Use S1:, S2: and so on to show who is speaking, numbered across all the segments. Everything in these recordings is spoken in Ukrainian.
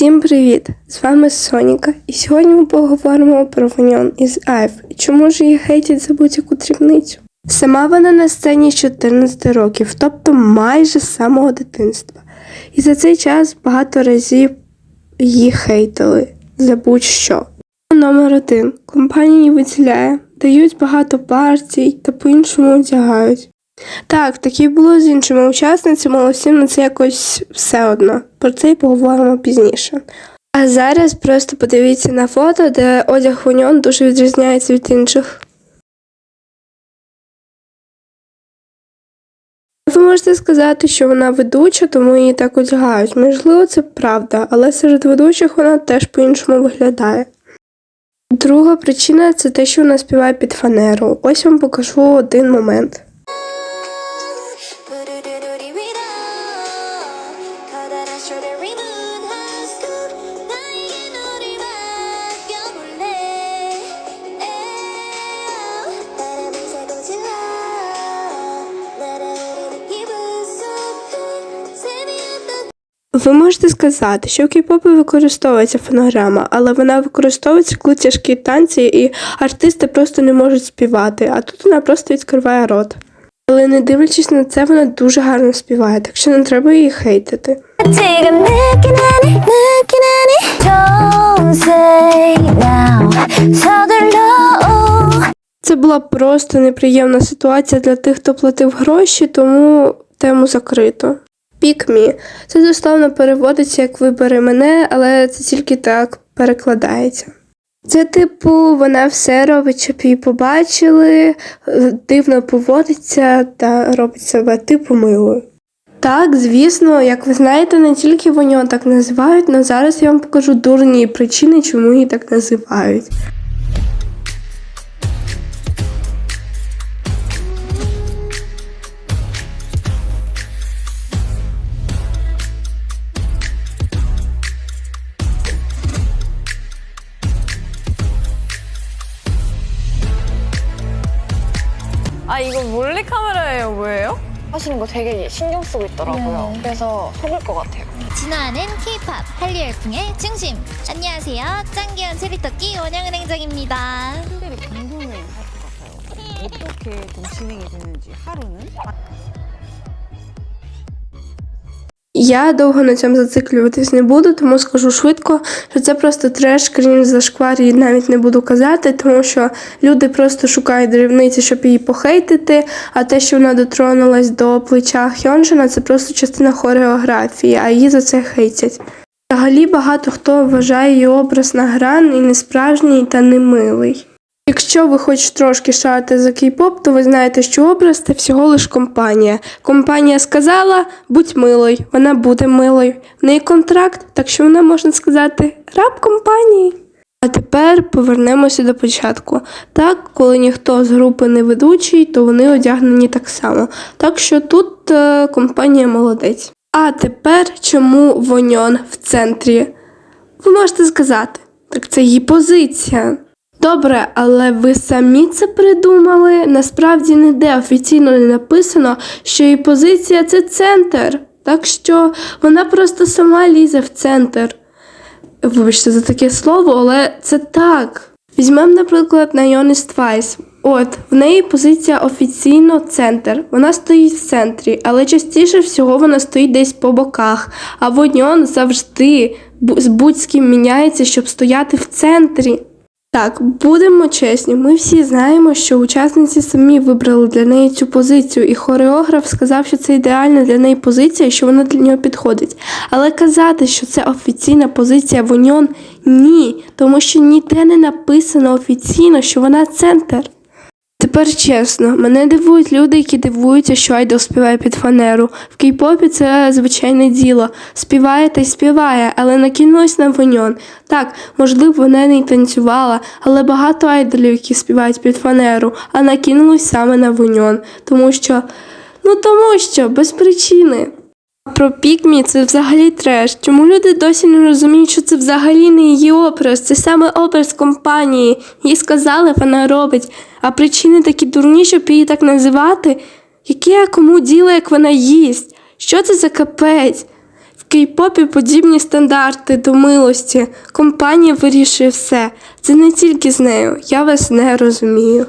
S1: Всім привіт! З вами Соніка, і сьогодні ми поговоримо про Ваньон із Айв і чому ж її хейтять за будь-яку дрібницю. Сама вона на сцені з 14 років, тобто майже з самого дитинства. І за цей час багато разів її хейтили за будь-що. Номер один. Компанії виділяє, дають багато партій та по-іншому одягають. Так, таке було з іншими учасницями, але всім на це якось все одно. Про це й поговоримо пізніше. А зараз просто подивіться на фото, де одяг Ваньон дуже відрізняється від інших. Ви можете сказати, що вона ведуча, тому її так одягають. Можливо, це правда, але серед ведучих вона теж по-іншому виглядає. Друга причина це те, що вона співає під фанеру. Ось вам покажу один момент. Ви можете сказати, що в кей-попі використовується фонограма, але вона використовується, коли тяжкі танці і артисти просто не можуть співати, а тут вона просто відкриває рот. Але не дивлячись на це, вона дуже гарно співає, так що не треба її хейтити.
S2: 지금 느끼는 느끼는 Don't say now 서둘러
S1: Це була просто неприємна ситуація для тих, хто платив гроші, тому тему закрито. Pick me. Це дословно переводиться як вибери мене, але це тільки так перекладається. Це, типу, вона все робить, щоб її побачили, е, дивно поводиться та робить себе типу милою. Так, звісно, як ви знаєте, не тільки вони так називають, але зараз я вам покажу дурні причини, чому її так називають.
S3: 아 이거 몰래 카메라예요 뭐예요?
S4: 하시는 거 되게 신경 쓰고 있더라고요. 그래서 속을 것 같아요.
S5: 진화하는 K-팝 한류 열풍의 중심. 안녕하세요. 짱귀여운 체리토끼 원영은행장입니다.
S3: 팬들이 궁금해 할 것 같아요. 어떻게 좀 진행이 되는지 하루는?
S1: Я довго на цьому зациклюватись не буду, тому скажу швидко, що це просто треш, крінж, зашквар, і навіть не буду казати, тому що люди просто шукають дрібниці, щоб її похейтити, а те, що вона дотронулась до плеча Хьонжина, це просто частина хореографії, а її за це хейтять. Взагалі багато хто вважає її образ на гран і несправжній та немилий. Якщо ви хоч трошки шарите за кей-поп, то ви знаєте, що образ це всього лиш компанія. Компанія сказала, будь милою, вона буде милою. В неї контракт, так що вона можна сказати раб компанії. А тепер повернемося до початку. Так, коли ніхто з групи не ведучий, то вони одягнені так само. Так що тут е, компанія молодець. А тепер чому Воньон в центрі? Ви можете сказати, так це її позиція. Добре, але ви самі це придумали. Насправді ніде офіційно не написано, що її позиція це центр. Так що вона просто сама лізе в центр. Вибачте за таке слово, але це так. Візьмемо, наприклад, Найоніс Твайс. От, в неї позиція офіційно центр. Вона стоїть в центрі, але частіше всього вона стоїть десь по боках. А Водньон завжди з будь-ким міняється, щоб стояти в центрі. Так, будемо чесні, ми всі знаємо, що учасниці самі вибрали для неї цю позицію, і хореограф сказав, що це ідеальна для неї позиція, що вона для нього підходить. Але казати, що це офіційна позиція в Воньон – ні, тому що ніде не написано офіційно, що вона центр. Тепер чесно, мене дивують люди, які дивуються, що айдол співає під фанеру. В кей-попі це звичайне діло. Співає та й співає, але накинулась на воньон. Так, можливо, вона не й танцювала, але багато айдолів, які співають під фанеру, а накинулись саме на воньон. Тому що, ну тому що, без причини. Про Пікмі це взагалі треш. Чому люди досі не розуміють, що це взагалі не її образ, це саме образ компанії. Їй сказали, вона робить. А причини такі дурні, щоб її так називати. Яке кому діло, як вона їсть? Що це за капець? кей-попі подібні стандарти до милості. Компанія вирішує все. Це не тільки з нею. Я вас не розумію.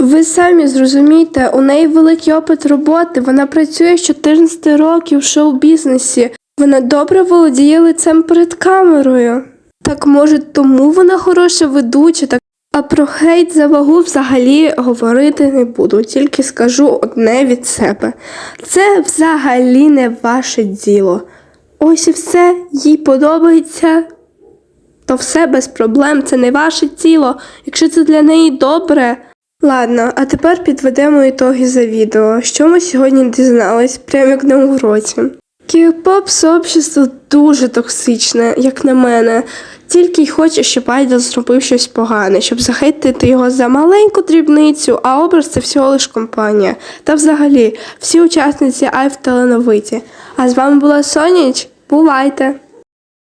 S1: Ви самі зрозумієте, у неї великий опит роботи. Вона працює з 14 років в шоу-бізнесі. Вона добре володіє лицем перед камерою. Так може, тому вона хороша ведуча, так а про хейт за вагу взагалі говорити не буду, тільки скажу одне від себе. Це взагалі не ваше діло. Ось і все, їй подобається, то все без проблем, це не ваше тіло. Якщо це для неї добре. Ладно, а тепер підведемо ітоги за відео. Що ми сьогодні дізнались, прямо як на уроці. Кей-поп сообщество дуже токсичне, як на мене. Тільки й хоче, щоб Айдол зробив щось погане, щоб захейтити його за маленьку дрібницю, а образ це всього лиш компанія. Та взагалі, всі учасниці Айв талановиті. А з вами була Соніч. Бувайте!